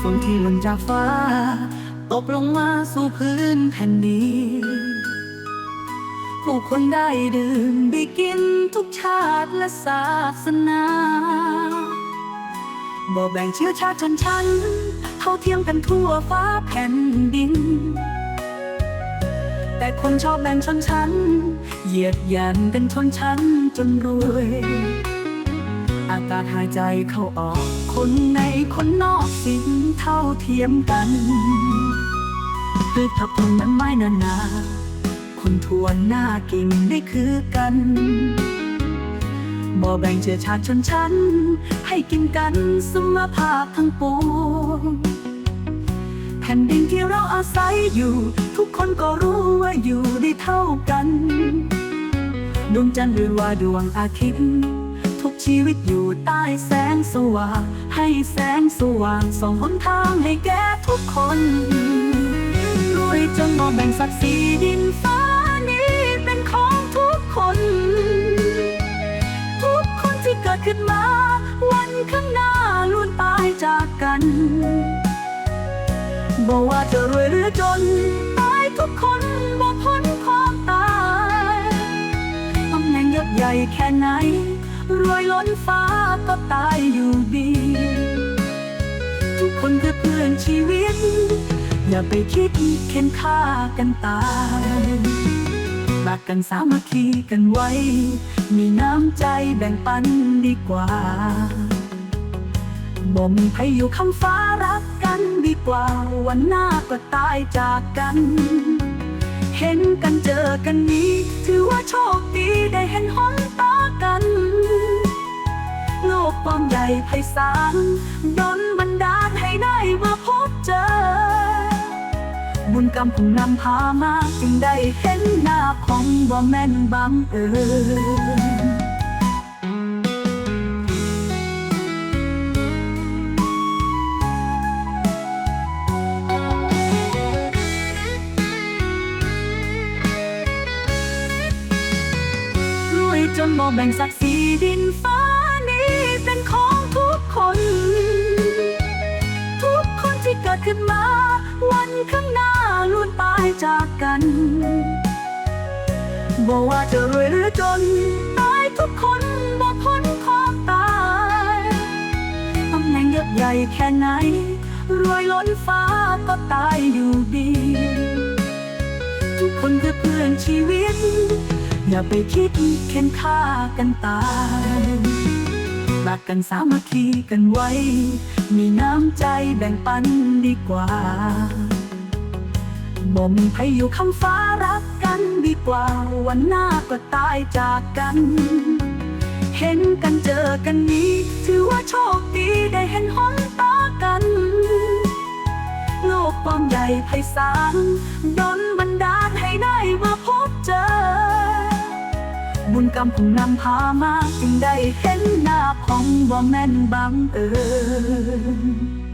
ฝนที่หล่นจากฟ้า ตกลงมาสู่พื้นแผ่นดินผู้คนได้ดื่มได้กินทุกชาติและศาสนาบ่แบ่งเชื้อชาติชนชั้น เท่าเทียมกันทั่วฟ้าแผ่นดิน แต่คนชอบแบ่งชนชั้น เหยียดหยันเป็นชนชั้นจนรวย อากาศหายใจเข้าออก คนในคนนอกสิ่งเท่าเทียมกันพืชผักผลนั้นไม้นานา คนทวนหน้ากิ่งได้คือกัน บ่แบ่งเชื้อชาติชนชั้น ให้กินกันสมภาพทั้งปวงแผ่นดินที่เราอาศัยอยู่ ทุกคนก็รู้ว่าอยู่ได้เท่ากัน ดวงจันทร์หรือว่าดวงอาทิตย์ ทุกชีวิตอยู่ใต้แสงสว่าง ให้แสงสว่างส่องหนทางให้แก่ทุกคนรวยจนมองแบ่งศักดิ์ศรีดินฟ้านี้เป็นของทุกคน ทุกคนที่เกิดขึ้นมา วันข้างหน้าล้วนตายจากกันบอกว่าจะรวยหรือจนตายทุกคนบ่พ้นความตายตำแหน่งยศใหญ่แค่ไหน รวยล้นฟ้าก็ตายอยู่ดี ทุกคนคือเพื่อนชีวิต อย่าไปคิดเข็นฆ่ากันตายรักกันสามัคคีกันไว้ มีน้ำใจแบ่งปันดีกว่า บ่มีใครอยู่คำฟ้ารักกันดีกว่า วันหน้าก็ตายจากกัน เห็นกันเจอกันนี้ ถือว่าโชคดีได้เห็นหนตากัน ไพศาลดนบันดาลให้ได้มาพบเจอ บุญกรรมผมนำพามาจึงได้เห็นหน้าของบ่แม่นบังเอิญรวยจนบ่แบ่งศักดิ์ศรีดินฟ้า บอกว่าจะรวยหรือจนตายทุกคนบ่พ้นความตายตำแหน่งยศใหญ่แค่ไหน รวยล้นฟ้าก็ตายอยู่ดี ทุกคนคือเพื่อนชีวิต อย่าไปคิดเข็นฆ่ากันตายรักกันสามัคคีกันไว้ มีน้ำใจแบ่งปันดีกว่า บ่มีใครอยู่คำฟ้ารักกันดีกว่าวันหน้าก็ตายจากกัน เห็นกันเจอกันนี้ ถือว่าโชคดีได้เห็นหนตากัน โลกกว้างใหญ่ไพศาลดนบันดาลให้ได้มาพบเจอ บุญกรรมผมนำพามาจึงได้เห็นหน้าของบ่แม่นบังเอิญ